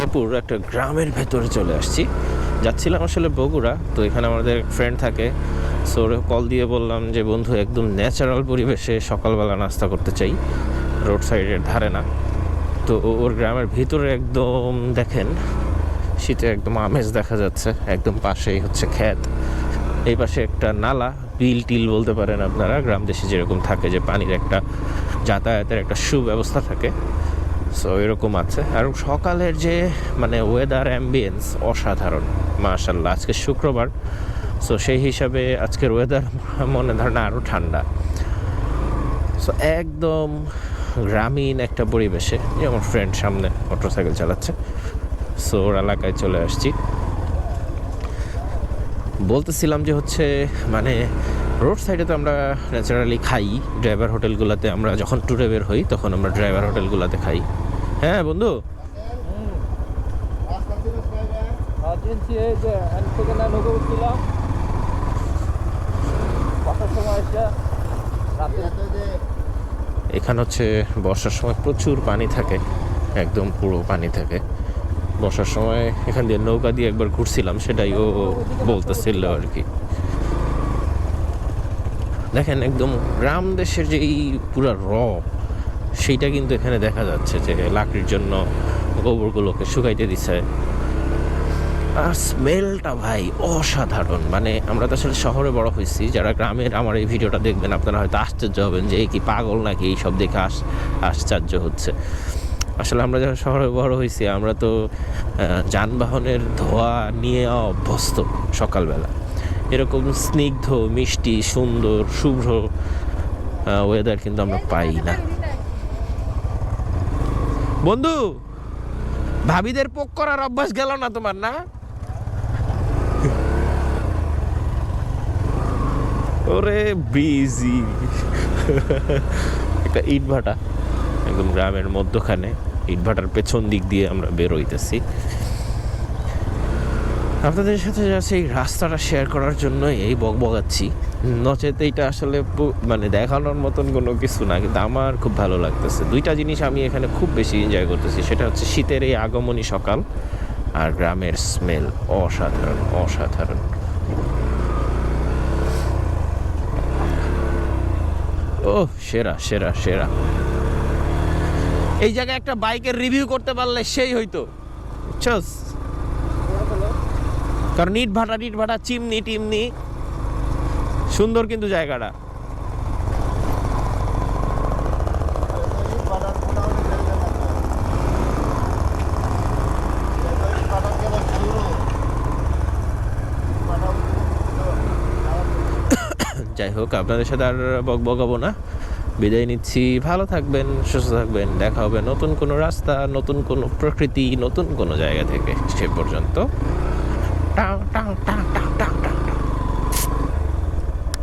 মেহেরপুর একটা গ্রামের ভেতরে চলে আসছি। যাচ্ছিলাম আসলে বগুড়া, তো এখানে আমাদের ফ্রেন্ড থাকে। সো কল দিয়ে বললাম যে, বন্ধু, একদম ন্যাচারাল পরিবেশে সকালবেলা নাস্তা করতে চাই রোড সাইডের ধারে না। তো ওর গ্রামের ভিতরে একদম, দেখেন, শীতে একদম আমেজ দেখা যাচ্ছে, একদম পাশেই হচ্ছে ক্ষেত। এই পাশে একটা নালা, বিল টিল বলতে পারেন আপনারা, গ্রাম দেশে যেরকম থাকে যে পানির একটা যাতায়াতের একটা সুব্যবস্থা থাকে। সো এরকম আছে। আর সকালের যে মানে ওয়েদার অ্যাম্বিয়েন্স অসাধারণ মাশাল্লাহ আজকে শুক্রবার সো সেই হিসাবে আজকের ওয়েদার মনে ধরেন আরও ঠান্ডা। সো একদম গ্রামীণ একটা পরিবেশে যেমন ফ্রেন্ড সামনে মোটরসাইকেল চালাচ্ছে। সো ওর এলাকায় চলে আসছি। বলতেছিলাম যে হচ্ছে মানে রোড সাইডে তো আমরা ন্যাচারালি খাই। ড্রাইভার হোটেলগুলোতে আমরা যখন ট্যুরে বের হই, তখন আমরা ড্রাইভার হোটেলগুলোতে খাই। হ্যাঁ বন্ধু। এখানে হচ্ছে বর্ষার সময় প্রচুর পানি থাকে একদম পুরো পানি থাকে। বর্ষার সময় এখান দিয়ে নৌকা দিয়ে একবার ঘুরছিলাম সেটাই ও বলতেছিল আর কি। দেখেন একদম গ্রাম দেশের যে এই পুরা র সেইটা কিন্তু এখানে দেখা যাচ্ছে যে লাকড়ির জন্য গোবরগুলোকে শুকাইতে দিছে। আর স্মেলটা ভাই অসাধারণ। মানে আমরা তো আসলে শহরে বড় হয়েছি, যারা গ্রামের আমার এই ভিডিওটা দেখবেন, আপনারা হয়তো আশ্চর্য হবেন যে কি পাগল নাকি এই সব দেখে আস, আশ্চর্য হচ্ছে? আসলে আমরা যারা শহরে বড় হয়েছি, আমরা তো যানবাহনের ধোয়া নিয়ে অভ্যস্ত সকালবেলা। এরকম স্নিগ্ধ, মিষ্টি, সুন্দর, শুভ্র ওয়েদার কিন্তু আমরা পাই না। বন্ধু, ভাবিদের পোক করার অভ্যাস গেল না তোমার, না? ওরে বিজি। একটা ইটভাটা একদম গ্রামের মধ্যখানে ইটভাটার পেছন দিক দিয়ে আমরা বের হইতেছি। আপনাদের সাথে যাচ্ছে এই রাস্তাটা শেয়ার করার জন্য এই বক বগাচ্ছি নচেত এইটা আসলে মানে দেখানোর মতন কোনো কিছু না, কিন্তু আমার খুব ভালো লাগতেছে। দুইটা জিনিস আমি এখানে খুব বেশি এনজয় করতেছি, সেটা হচ্ছে শীতের এই আগমনী সকাল আর গ্রামের স্মেল অসাধারণ অসাধারণ। ও, সেরা সেরা সেরা। এই জায়গায় একটা বাইকের রিভিউ করতে পারলে সেই হইতো। বুঝছস কারণ ইট ভাটা ইট ভাটা, চিমনি, টিমনি। সুন্দর কিন্তু জায়গাটা। যাই হোক, আপনাদের সাথে আর বক বকাবো না। বিদায় নিচ্ছি। ভালো থাকবেন, সুস্থ থাকবেন। দেখা হবে নতুন কোনো রাস্তা, নতুন কোনো প্রকৃতি, নতুন কোনো জায়গা থেকে সে পর্যন্ত। 当当当当当当